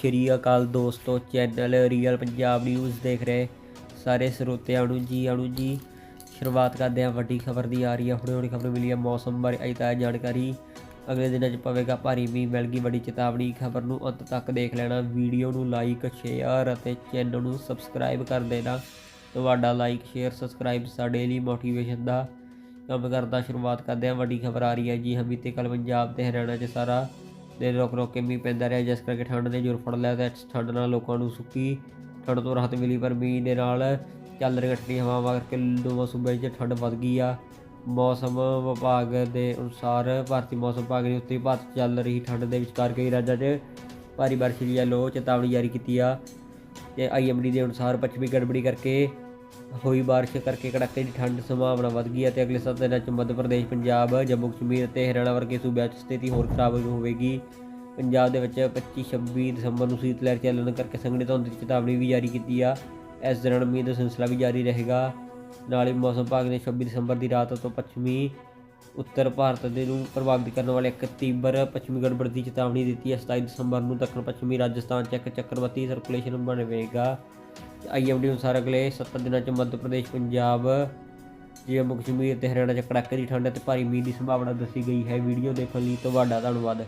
ਸ਼੍ਰੀ ਅਕਾਲ ਦੋਸਤੋ channel real Punjab news ਦੇਖ ਰਹੇ ਸਾਰੇ ਸਰੋਤਿਆਂ ਨੂੰ ਜੀ ਆਣੂ ਜੀ। ਸ਼ੁਰੂਆਤ ਕਰਦੇ ਹਾਂ ਵੱਡੀ ਖਬਰ ਦੀ ਆ ਰਹੀ ਹੈ। ਹੁਣੇ ਹੁਣੇ ਖਬਰ ਮਿਲੀ ਹੈ ਮੌਸਮ ਬਾਰੇ, ਅਜੇ ਤਾਜ਼ਾ ਜਾਣਕਾਰੀ ਅਗਲੇ ਦਿਨਾਂ 'ਚ ਪਵੇਗਾ। ਭਾਰੀ ਮੀਂਹ ਮਿਲ ਗਈ, ਵੱਡੀ ਚੇਤਾਵਨੀ। ਖਬਰ ਨੂੰ ਅੰਤ ਤੱਕ ਦੇਖ ਲੈਣਾ। ਵੀਡੀਓ ਨੂੰ ਲਾਈਕ ਸ਼ੇਅਰ ਅਤੇ ਚੈਨਲ ਨੂੰ ਸਬਸਕ੍ਰਾਈਬ ਕਰ ਦੇਣਾ। ਤੁਹਾਡਾ ਲਾਈਕ ਸ਼ੇਅਰ ਸਬਸਕ੍ਰਾਈਬ ਸਾਡੇ ਲਈ ਮੋਟੀਵੇਸ਼ਨ ਦਾ ਕੰਮ ਕਰਦਾ। ਸ਼ੁਰੂਆਤ ਕਰਦੇ ਹਾਂ। ਵੱਡੀ ਖਬਰ ਆ ਰਹੀ ਹੈ ਜੀ ਹਾਂ ਬੀਤੇ ਕੱਲ ਪੰਜਾਬ ਤੇ ਹਰਿਆਣਾ 'ਚ ਸਾਰਾ ਦਿਨ ਰੁਕ ਰੋਕ ਕੇ ਮੀਂਹ ਪੈਂਦਾ ਰਿਹਾ, ਜਿਸ ਕਰਕੇ ਠੰਡ ਨੇ ਜ਼ੋਰ ਫੜ ਲਿਆ ਤੇ ਠੰਡ ਨਾਲ ਲੋਕਾਂ ਨੂੰ ਸੁੱਕੀ ਠੰਡ ਤੋਂ ਰਾਹਤ ਮਿਲੀ, ਪਰ ਮੀਂਹ ਦੇ ਨਾਲ ਚੱਲ ਰਹੀ ਠੰਡੀ ਹਵਾਵਾਂ ਕਰਕੇ ਦੋਵਾਂ ਸੂਬਿਆਂ 'ਚ ਠੰਡ ਵੱਧ ਗਈ ਆ। ਮੌਸਮ ਵਿਭਾਗ ਦੇ ਅਨੁਸਾਰ ਭਾਰਤੀ ਮੌਸਮ ਵਿਭਾਗ ਨੇ ਉੱਤਰੀ ਭਾਰਤ ਚੱਲ ਰਹੀ ਠੰਡ ਦੇ ਵਿਚਕਾਰ ਕਈ ਰਾਜਾਂ 'ਚ ਭਾਰੀ ਬਾਰਿਸ਼ ਦੀ ਯੈਲੋ ਚੇਤਾਵਨੀ ਜਾਰੀ ਕੀਤੀ ਆ। ਤੇ ਆਈਐਮਡੀ ਦੇ ਅਨੁਸਾਰ ਪੱਛਮੀ ਗੜਬੜੀ ਕਰਕੇ ਹੋਈ ਬਾਰਿਸ਼ ਕਰਕੇ ਕੜਾਕੇ ਦੀ ਠੰਡ ਸੰਭਾਵਨਾ ਵੱਧ ਗਈ ਹੈ ਤੇ ਅਗਲੇ 7 ਦਿਨਾਂ 'ਚ ਮੱਧ ਪ੍ਰਦੇਸ਼, ਪੰਜਾਬ, ਜੰਮੂ ਕਸ਼ਮੀਰ ਅਤੇ ਹਰਿਆਣਾ ਵਰਗੇ ਸੂਬਿਆਂ 'ਚ ਸਥਿਤੀ ਹੋਰ ਖਰਾਬ ਹੋਵੇਗੀ। ਪੰਜਾਬ ਦੇ ਵਿੱਚ 25-26 ਦਸੰਬਰ ਨੂੰ ਸੀਤ ਲਹਿਰ ਚੱਲਣ ਕਰਕੇ ਸੰਘਣੀ ਧੁੰਦ ਦੀ ਚੇਤਾਵਨੀ ਵੀ ਜਾਰੀ ਕੀਤੀ ਆ। ਇਸ ਦੌਰਾਨ ਮੀਂਹ ਦਾ ਸਿਲਸਿਲਾ ਵੀ ਜਾਰੀ ਰਹੇਗਾ। ਨਾਲ ਹੀ ਮੌਸਮ ਵਿਭਾਗ ਨੇ 26 ਦਸੰਬਰ ਦੀ ਰਾਤ ਤੋਂ ਪੱਛਮੀ, ਉੱਤਰ ਭਾਰਤ ਦੇ ਨੂੰ ਪ੍ਰਭਾਵਿਤ ਕਰਨ ਵਾਲੇ ਇੱਕ ਤੀਬਰ ਪੱਛਮੀ ਗੜਬੜ ਦੀ ਚੇਤਾਵਨੀ ਦਿੱਤੀ ਹੈ। 27 ਦਸੰਬਰ ਨੂੰ ਦੱਖਣ ਪੱਛਮੀ ਰਾਜਸਥਾਨ 'ਚ ਇੱਕ ਚੱਕਰਵਾਤੀ ਸਰਕੂਲੇਸ਼ਨ ਬਣੇਗਾ ਆਈਐਮਡੀ ਅਨੁਸਾਰ ਅਗਲੇ 7 ਦਿਨਾਂ 'ਚ ਮੱਧ ਪ੍ਰਦੇਸ਼, ਪੰਜਾਬ, ਜੰਮੂ ਕਸ਼ਮੀਰ ਤੇ ਹਰਿਆਣਾ 'ਚ ਕੜਾਕੇ ਦੀ ਠੰਡ ਅਤੇ ਭਾਰੀ ਮੀਂਹ ਦੀ ਸੰਭਾਵਨਾ ਦੱਸੀ ਗਈ ਹੈ। ਵੀਡੀਓ ਦੇਖਣ ਲਈ ਤੁਹਾਡਾ ਧੰਨਵਾਦ।